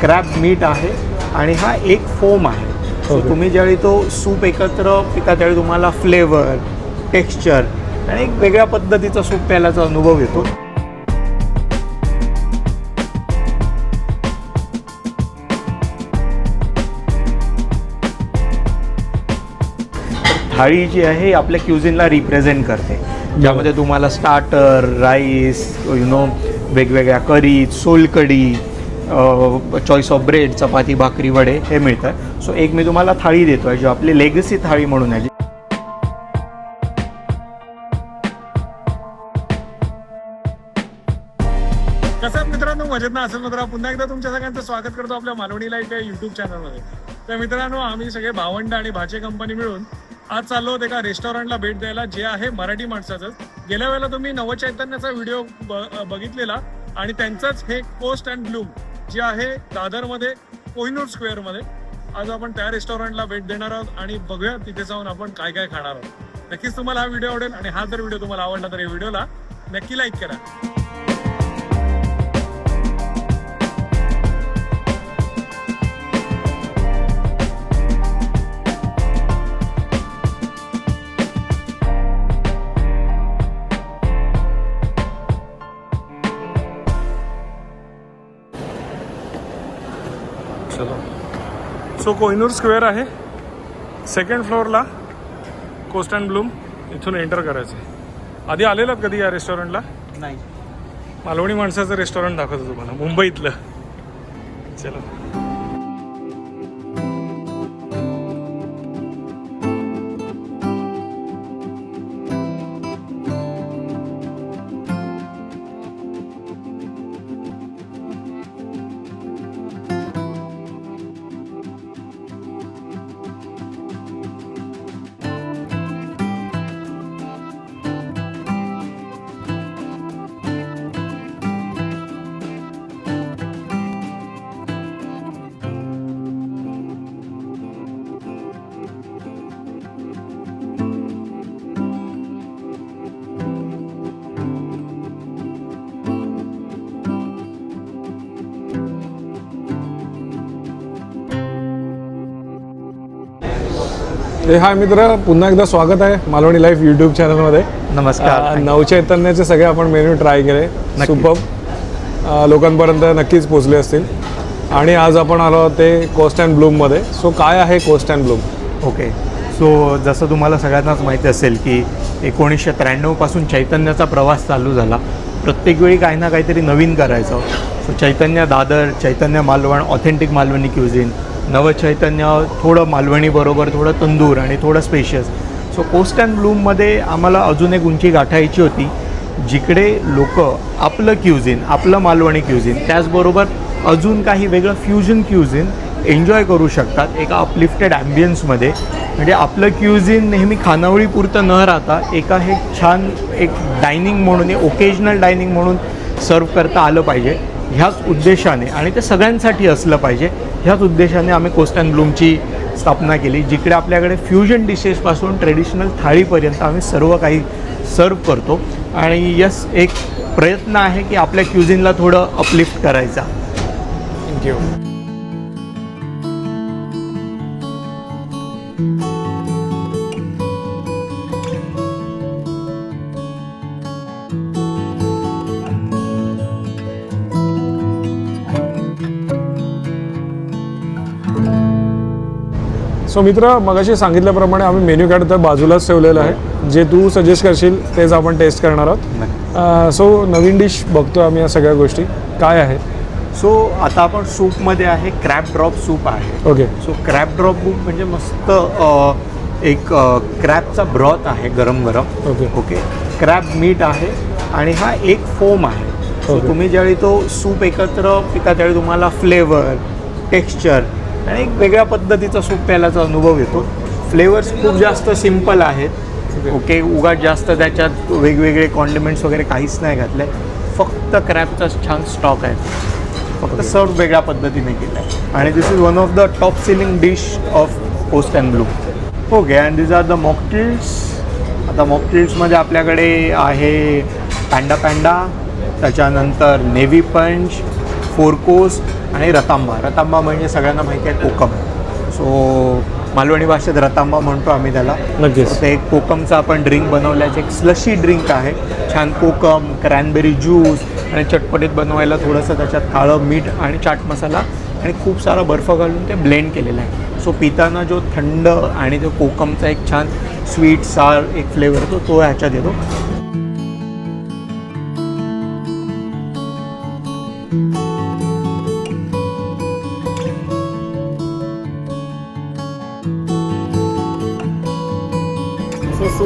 Crab meet आहे आणि हा एक फोम आहे. So Okay. तुम्ही ज्यावेळी तो सूप एकत्र पिता त्यावेळी तुम्हाला फ्लेवर टेक्स्चर आणि एक वेगळ्या पद्धतीचा सूप प्यायलाचा अनुभव येतो. थाळी जी आहे ही आपल्या क्युझिनला रिप्रेझेंट करते. ज्यामध्ये तुम्हाला स्टार्टर राईस यु नो वेगवेगळ्या curry solkadhi choice of bread chapati bhakri वडे हे मिळतं सो एक मी तुम्हाला थाळी देतो आहे जो आपली लेगसी थाळी म्हणून आहे. कसं मित्रांनो? मजेत ना? असेल मित्र पुन्हा एकदा तुमच्या सगळ्यांचं स्वागत करतो आपल्या मालवणी लाईफ या युट्यूब चॅनलमध्ये तर मित्रांनो आम्ही सगळे भावंड आणि भाचे कंपनी मिळून आज चाललो होते एका रेस्टॉरंटला भेट द्यायला जे आहे मराठी माणसाचं गेल्या वेळेला तुम्ही नवचैतन्याचा व्हिडिओ बघितलेला आणि त्यांचंच हे कोस्ट अँड ब्लूम जे आहे दादरमध्ये कोहिनूर स्क्वेअरमध्ये. आज आपण त्या रेस्टॉरंटला भेट देणार आहोत आणि बघूया तिथे जाऊन आपण काय काय खाणार आहोत. नक्कीच तुम्हाला हा व्हिडिओ आवडेल आणि हा जर व्हिडिओ तुम्हाला आवडला तर या व्हिडिओला नक्की लाईक करा. चलो. सो कोहिनूर स्क्वेअर आहे. सेकंड फ्लोअरला कोस्ट अँड ब्लूम इथून एंटर करायचं. आहे आधी आलेलं कधी या रेस्टॉरंटला नाही. मालवणी माणसाचं रेस्टॉरंट दाखवतो तुम्हाला. मुंबईतलं. चलो. हाय मित्र पुन्हा एकदा स्वागत आहे मालवणी लाईफ यूट्यूब चॅनलमध्ये नमस्कार. नवचैतन्याचे सगळे आपण मेन्यू ट्राय केले. सुपर लोकांपर्यंत नक्कीच पोचले असतील. आणि आज आपण आलो ते कोस्ट अँड ब्लूममध्ये सो काय आहे coast and bloom okay. So जसं तुम्हाला सगळ्यांनाच माहिती असेल की एकोणीसशे त्र्याण्णवपासून चैतन्याचा प्रवास चालू झाला. प्रत्येक वेळी काही ना काहीतरी नवीन करायचं. So Chaitanya Dadar Chaitanya Malvan authentic Malvani cuisine Navchaitanya थोडं मालवणीबरोबर थोडं तंदूर आणि थोडं स्पेशियस सो कोस्ट अँड ब्लूममध्ये आम्हाला अजून एक उंची गाठायची होती जिकडे लोक आपलं क्युझिन आपलं मालवणी क्युझिन त्याचबरोबर अजून काही वेगळं फ्युजन क्युझिन एन्जॉय करू शकतात एका अपलिफ्टेड ॲम्बियन्समध्ये म्हणजे आपलं क्युझिन नेहमी खानावळीपुरतं न राहता एका हे छान एक डायनिंग म्हणून ओकेजनल डायनिंग म्हणून सर्व करता आलं पाहिजे. ह्याच उद्देशाने आणि ते सगळ्यांसाठी असलं पाहिजे ह्याच उद्देशाने आम्ही कोस्ट अँड ब्लूमची स्थापना केली जिकडे आपल्याकडे फ्युजन डिशेसपासून ट्रेडिशनल थाळीपर्यंत आम्ही सर्व काही सर्व करतो. आणि यस एक प्रयत्न आहे की आपल्या क्युझिनला थोडं अपलिफ्ट करायचा. थँक्यू सो मित्र मगाशी सांगितल्याप्रमाणे आम्ही मेन्यू कार्ड तर बाजूलाच ठेवलेलं आहे. जे तू सजेस्ट करशील तेच आपण टेस्ट करणार आहोत. सो नवीन डिश बघतो आम्ही या सगळ्या गोष्टी. काय आहे? सो आता आपण सूपमध्ये आहे क्रॅब ड्रॉप सूप आहे. Okay so crab drop book म्हणजे मस्त एक क्रॅबचा ब्रॉथ आहे गरम गरम ओके ओके क्रॅब मीट आहे आणि हा एक फोम आहे. सो. तुम्ही ज्यावेळी तो सूप एकत्र पिता त्यावेळी तुम्हाला फ्लेवर टेक्स्चर आणि एक वेगळ्या पद्धतीचा सूप प्यायलाचा अनुभव येतो. फ्लेवर्स खूप जास्त सिंपल आहेत. ओके. उगाच जास्त त्याच्यात वेगवेगळे कॉन्डिमेंट्स वगैरे काहीच नाही घातलं फक्त क्रॅबचा छान स्टॉक आहे. फक्त सर्व वेगळ्या पद्धतीने केलं आहे आणि this is one of the top selling dish of coast and bloom okay and these are the mocktails आता मॉकटेल्समध्ये आपल्याकडे आहे पॅन्डा पॅन्डा त्याच्यानंतर नेव्ही पंच फोरकोस आणि रतांबा. रतांबा म्हणजे सगळ्यांना माहिती आहे कोकम. सो मालवणी भाषेत रतांबा म्हणतो आम्ही त्याला. नक्कीच. ते कोकमचं आपण ड्रिंक बनवल्याचे एक स्लशी ड्रिंक आहे. छान कोकम क्रॅनबेरी ज्यूस आणि चटपटीत बनवायला थोडंसं त्याच्यात काळं मीठ आणि चाट मसाला आणि खूप सारा बर्फ घालून ते ब्लेंड केलेलं आहे. सो पिताना जो थंड आणि जो कोकमचा एक छान स्वीट सार एक फ्लेवर येतो तो ह्याच्यात येतो.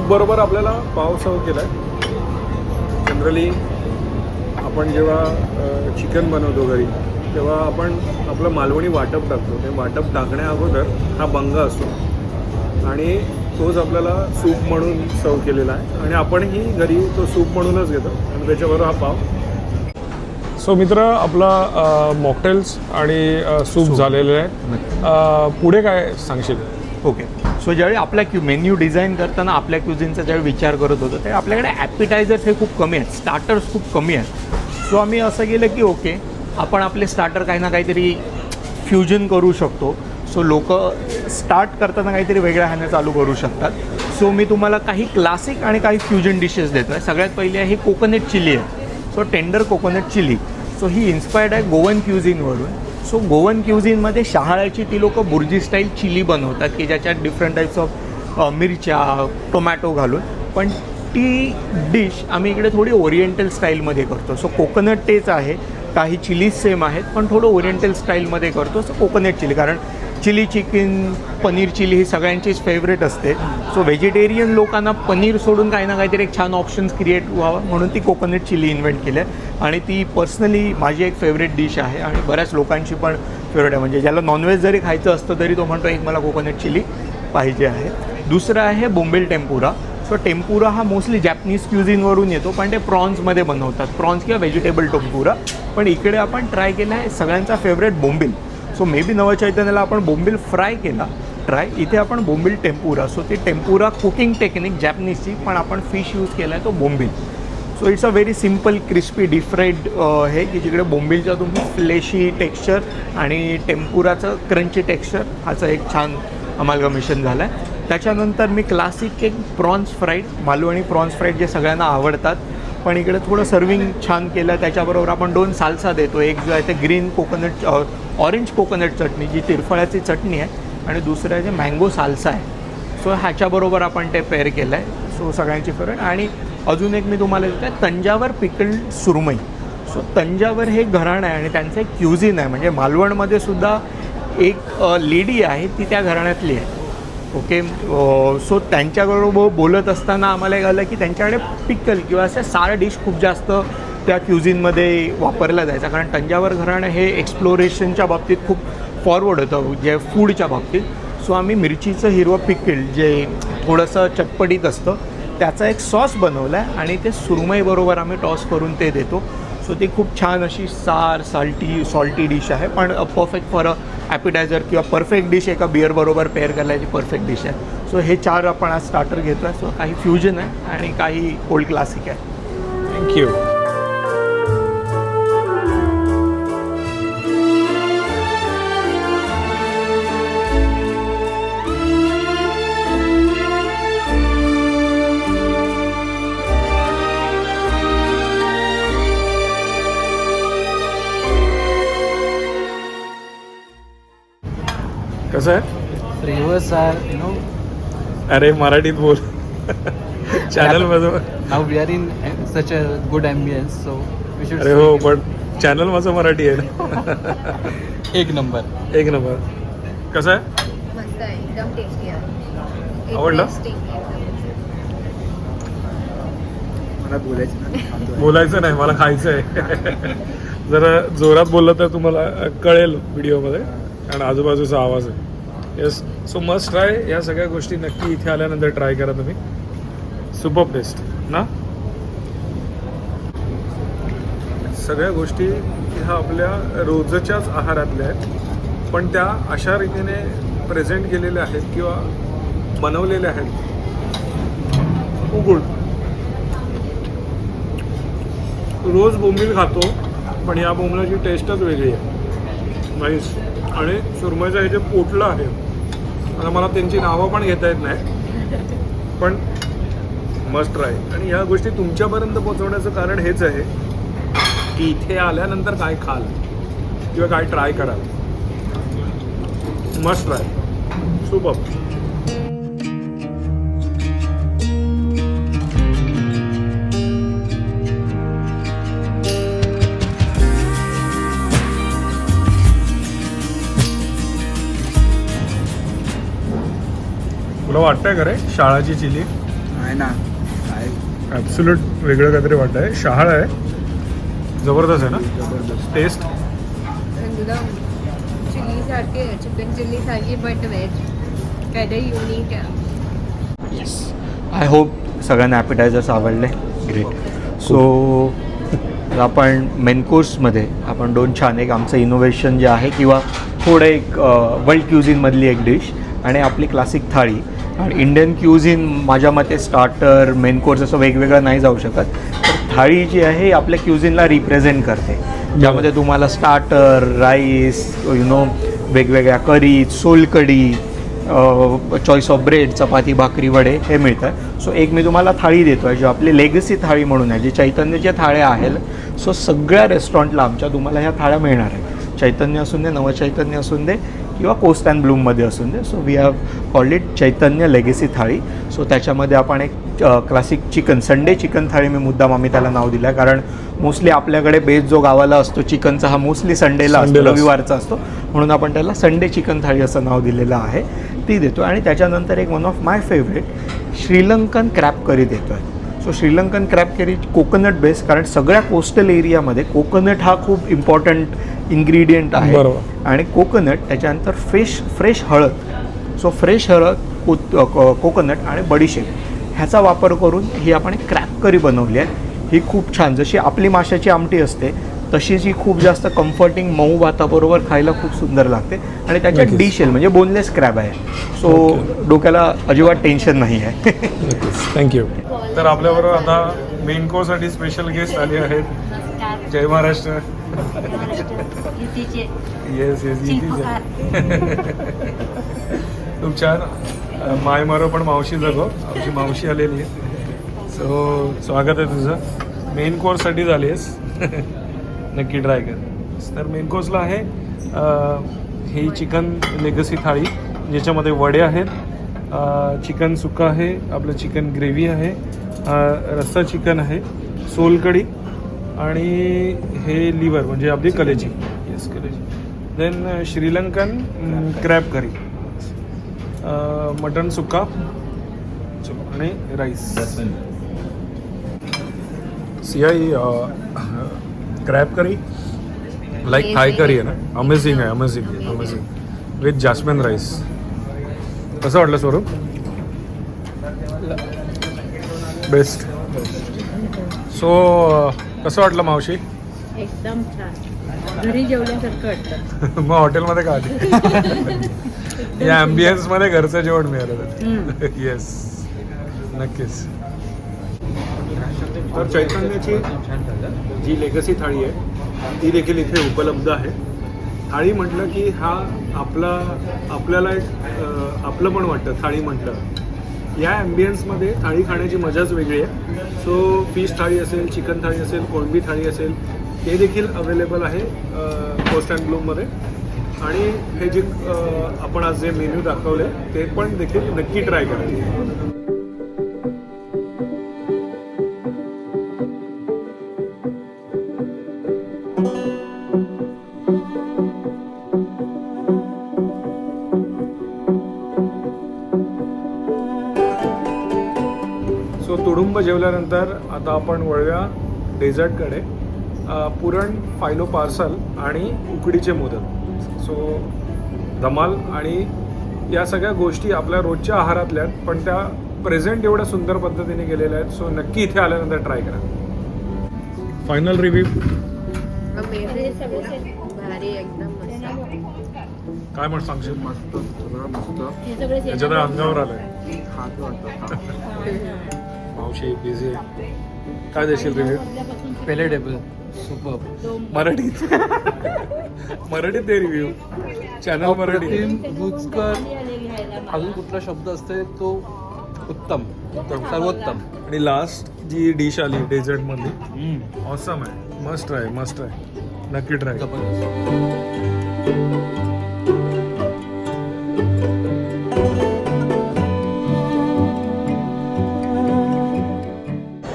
सूप बरोबर आपल्याला पाव सर्व केला आहे जनरली आपण जेव्हा चिकन बनवतो घरी तेव्हा आपण आपलं मालवणी वाटप टाकतो. ते वाटप टाकण्या अगोदर हा बंग असतो. आणि तोच आपल्याला सूप म्हणून सर्व केलेला आहे. आणि आपणही घरी तो सूप म्हणूनच घेतो. आणि त्याच्याबरोबर हा पाव. सो मित्र आपला मॉकटेल्स आणि सूप झालेले आहे पुढे काय सांगशील? ओके. सो ज्यावेळी आपल्या क्यू मेन्यू डिझाईन करताना आपल्या क्युझिनचा ज्यावेळी विचार करत होतो त्यावेळी आपल्याकडे ॲपिटायझर्स हे खूप कमी आहेत. स्टार्टर्स खूप कमी आहेत. सो आम्ही असं केलं की ओके आपण आपले स्टार्टर काही ना काहीतरी फ्युजन करू शकतो. सो लोक स्टार्ट करताना काहीतरी वेगळ्या ह्याने चालू करू शकतात. सो मी तुम्हाला काही क्लासिक आणि काही फ्युजन डिशेस देतो आहे सगळ्यात पहिली आहे ही कोकोनट चिली आहे. So tender coconut chilli so ही इन्स्पायर्ड आहे गोवन क्युझिनवरून सो गोवन क्युझिनमध्ये शहाळ्याची ती लोक बुर्जी स्टाईल चिली बनवतात की ज्याच्यात डिफरंट टाईप्स ऑफ मिरच्या टोमॅटो घालून. पण ती डिश आम्ही इकडे थोडी ओरिएंटल स्टाईलमध्ये करतो. सो कोकोनट तेच आहे काही चिलीज सेम आहेत पण थोडं ओरिएंटल स्टाईलमध्ये करतो सो कोकोनट चिली कारण चिली चिकन पनीर चिली ही सगळ्यांचीच फेवरेट असते. सो व्हेजिटेरियन लोकांना पनीर सोडून काही ना काहीतरी एक छान ऑप्शन्स क्रिएट व्हावं म्हणून ती कोकोनट चिली इन्व्हेंट केली आहे. आणि ती पर्सनली माझी एक फेवरेट डिश आहे आणि बऱ्याच लोकांची पण फेवरेट आहे. म्हणजे ज्याला नॉनव्हेज जरी खायचं असतं तरी तो म्हणतो एक मला कोकोनट चिली पाहिजे आहे. दुसरं आहे बोंबेल टेम्पुरा सो टेम्पुरा हा मोस्टली जॅपनीज क्युझिनवरून येतो पण ते प्रॉन्समध्ये बनवतात. प्रॉन्स किंवा व्हेजिटेबल टेम्पुरा पण इकडे आपण ट्राय केला आहे सगळ्यांचा फेवरेट बोंबिल सो मे बी नवचैतन्याला आपण बोंबिल फ्राय केला. ट्राय इथे आपण बोंबिल टेम्पुरा सो ती टेम्पुरा कुकिंग टेक्निक जॅपनीजची पण आपण फिश यूज केला आहे तो bombil. So it's a very simple crispy deep fried हे की जिकडे बोंबिलचा तुम्ही फ्लेशी टेक्स्चर आणि टेम्पुराचं क्रंची टेक्स्चर ह्याचं एक छान अमालगमिशन झालं आहे त्याच्यानंतर मी क्लासिक एक prawns fried Malvani prawns fried जे सगळ्यांना आवडतात पण इकडे थोडं सर्विंग छान केलं. त्याच्याबरोबर आपण दोन सालसा देतो. एक जो आहे ते green coconut orange coconut chutney जी तिरफळाची चटणी आहे. आणि दुसरं आहे जे मँगो सालसा आहे. सो ह्याच्याबरोबर आपण ते पेअर केलं आहे सो सगळ्यांची फेवरेट आणि अजून एक मी तुम्हाला देतो आहे तंजावर पिकल्ड सुरमई. सो तंजावर हे घराणं आहे आणि त्यांचं एक क्युझिन आहे. म्हणजे मालवणमध्ये सुद्धा एक लेडी आहे ती त्या घराण्यातली आहे. ओके सो त्यांच्याबरोबर बोलत असताना आम्हाला एक आलं की त्यांच्याकडे पिकल किंवा असं सार डिश खूप जास्त त्या क्युझिनमध्ये वापरला जायचा. कारण तंजावर घराणं हे एक्सप्लोरेशनच्या बाबतीत खूप फॉरवर्ड होतं जे फूडच्या बाबतीत. सो आम्ही मिरचीचं हिरवं पिकल जे थोडंसं चटपटीत असतं त्याचा एक सॉस बनवला आहे आणि ते सुरमईबरोबर आम्ही टॉस करून ते देतो. सो ती खूप छान अशी सार साल्टी सॉल्टी डिश आहे. पण परफेक्ट फॉर अ ॲपिटायझर किंवा परफेक्ट डिश एका बिअरबरोबर पेअर करायची परफेक्ट डिश आहे. सो हे चार आपण आज स्टार्टर घेतो आहे सो काही फ्युजन आहे आणि काही ओल्ड क्लासिक आहे. थँक्यू कसं आहे? Rivers are, you know, अरे मराठीत बोल. Channel are in uh, such a good ambience, so we should. अरे हो पण चॅनल माझं मराठी आहे एक number. एक नंबर कसं आहे? मस्त आहे एकदम टेस्टी आहे. आवडलं? Tasty. बोलायचं नाही मला खायचं आहे जरा जोरात बोललं तर तुम्हाला कळेल व्हिडिओमध्ये कारण आजूबाजूचा आवाज आहे. येस सो मस्ट ट्राय या सगळ्या गोष्टी नक्की इथे आल्यानंतर ट्राय करा तुम्ही. सुपर बेस्ट ना? सगळ्या गोष्टी ह्या आपल्या रोजच्याच आहारातल्या आहेत. पण त्या अशा रीतीने प्रेझेंट केलेल्या आहेत किंवा बनवलेल्या आहेत. खूप रोज बोंबील खातो पण या बोंबलाची टेस्टच वेगळी आहे. नाईस आणि सुरमईचं हे जे पोटलं आहे आता मला त्यांची नावं पण घेता येत नाही पण मस्ट ट्राय. आणि ह्या गोष्टी तुमच्यापर्यंत पोहोचवण्याचं कारण हेच आहे की इथे आल्यानंतर काय खाल किंवा काय ट्राय कराल. Must try. सुपर. तुला वाटतंय का रे? शाळाची चिली? आहे ना. काय? ॲब्सुलट वेगळं काहीतरी वाटतंय. शहाळ आहे. जबरदस्त आहे ना? जबरदस्त. टेस्ट एकदम चिली सारखे चिकन चिल्ली सारखी बट व्हेज काहीतरी युनिक आहे. येस आय होप सगळ्यांना ॲपिटायझर्स आवडले. ग्रेट सो आपण मेन कोर्समध्ये आपण दोन छान एक आमचं इनोव्हेशन जे आहे किंवा थोडं एक वर्ल्ड क्युझिनमधली एक डिश आणि आपली क्लासिक थाळी. आणि इंडियन क्युझिन माझ्या मते स्टार्टर मेन कोर्स असं वेगवेगळं नाही जाऊ शकत. तर थाळी जी आहे आपल्या क्युझिनला रिप्रेझेंट करते. ज्यामध्ये तुम्हाला स्टार्टर राईस यु नो वेगवेगळ्या curry solkadhi choice of bread chapati bhakri वडे हे मिळतात. सो एक मी तुम्हाला थाळी देतो आहे जी आपली लेगसी थाळी म्हणून आहे जी चैतन्यच्या थाळ्या आहेत. सो सगळ्या रेस्टॉरंटला आमच्या तुम्हाला ह्या थाळ्या मिळणार आहेत. चैतन्य असून दे नवचैतन्य असून दे किंवा कोस्ट अँड ब्लूममध्ये असून दे. So we have called it Chaitanya legacy thali. So त्याच्यामध्ये आपण एक classic chicken Sunday chicken thali मी मुद्दाम आम्ही त्याला नाव दिलं आहे कारण मोस्टली आपल्याकडे बेस जो गावाला असतो चिकनचा हा मोस्टली संडेला असतो संडेला असतो. रविवारचा असतो. म्हणून आपण त्याला संडे चिकन थाळी असं नाव दिलेलं आहे. ती देतो आणि त्याच्यानंतर एक one of my favourite Sri Lankan crab curry देतो आहे so Sri Lankan crab curry coconut base कारण सगळ्या कोस्टल एरियामध्ये कोकोनट हा खूप इम्पॉर्टंट इन्ग्रेडियंट आहे. आणि कोकोनट त्याच्यानंतर फ्रेश फ्रेश हळद. सो फ्रेश हळद को कोकोनट आणि बडीशेप. ह्याचा वापर करून ही आपण क्रॅप करी बनवली आहे. ही खूप छान. जशी आपली माशाची आमटी असते तशीच ही खूप जास्त कम्फर्टिंग मऊ भाताबरोबर खायला खूप सुंदर लागते. आणि त्याच्यात नक्कीच. डिश म्हणजे बोनलेस क्रॅब आहे. सो. डोक्याला अजिबात टेन्शन नाही आहे. थँक्यू तर आपल्याबरोबर आता मेन कोर्ससाठी स्पेशल गेस्ट आले आहेत. जय महाराष्ट्र. येस येस खूप छान. माय मारो पण मावशी जगो. आमची मावशी आलेली आहे. सो स्वागत आहे तुझं. मेन कोर्ससाठी झालीस नक्की ट्राय कर. तर मेन कोर्सला आहे ही चिकन लेगसी थाळी ज्याच्यामध्ये वडे आहेत चिकन सुका आहे आपलं चिकन ग्रेव्ही आहे रस्सा चिकन आहे सोलकढी आणि हे लिव्हर म्हणजे आपली कलेजी. येस कलेजी. Then Sri Lankan crab curry mutton sukka आणि राईस सियाई क्रॅब करी. लाईक थाय करी आहे ना? अमेझिंग आहे amazing amazing with jasmine rice कसं वाटलं स्वरूप? बेस्ट सो कसं वाटलं मावशी? एकदम छान. घरी जेवल्यासारखं वाटतं मग हॉटेलमध्ये का आली? या ambience मध्ये घरचं जेवण मिळालं. येस नक्कीच. तर चैतन्याची जी लेगसी थाळी आहे ती देखील इथे उपलब्ध आहे. थाळी म्हटलं की हा आपला आपल्याला एक आपलं पण वाटतं थाळी म्हटलं. या ॲम्बियन्समध्ये थाळी खाण्याची मजाच वेगळी आहे. सो फिश थाळी असेल चिकन थाळी असेल कोळंबी थाळी असेल हे देखील अवेलेबल आहे पोस्ट अँड ब्लूममध्ये आणि हे जे आपण आज जे मेन्यू दाखवले ते पण देखील नक्की ट्राय करा. तुडुंब जेवल्यानंतर आता आपण वळूया डेझर्टकडे. पुरण फायलो पार्सल आणि उकडीचे मोदक. सो धमाल आणि या सगळ्या गोष्टी आपल्या रोजच्या आहारातल्या आहेत, पण त्या प्रेझेंट एवढ्या सुंदर पद्धतीने गेलेल्या आहेत सो नक्की इथे आल्यानंतर ट्राय करा. फायनल रिव्ह्यू भारी एकदम मस्त. काय म्हण सांगशील? मस्त सगळं मस्त. हे सगळे याच्यात अंगावर आलंय. मावशी बिझी काय देशील रिव्ह्यू पेलेटेबल सुपर मराठीत मराठीत दे रिव्ह्यू चॅनल मराठी. रुचकर अजून कुठला शब्द असते तो उत्तम. सर्वोत्तम. आणि लास्ट जी डिश आली डेझर्ट मधली. ऑसम आहे. मस्ट ट्राय मस्ट ट्राय नक्की ट्राय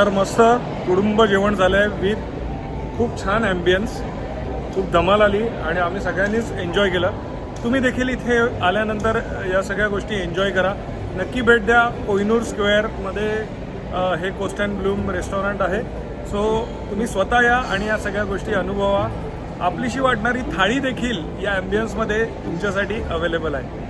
तर मस्त कुटुंब जेवण झालंय विथ खूप छान ॲम्बियन्स खूप धमाल आली आणि आम्ही सगळ्यांनीच एन्जॉय केलं. तुम्ही देखील इथे आल्यानंतर या सगळ्या गोष्टी एन्जॉय करा. नक्की भेट द्या कोहिनूर स्क्वेअरमध्ये हे कोस्ट अँड ब्लूम रेस्टॉरंट आहे. सो तुम्ही स्वतः या आणि या सगळ्या गोष्टी अनुभवा. आपलीशी वाटणारी थाळी देखील या ॲम्बियन्समध्ये तुमच्यासाठी अवेलेबल आहे.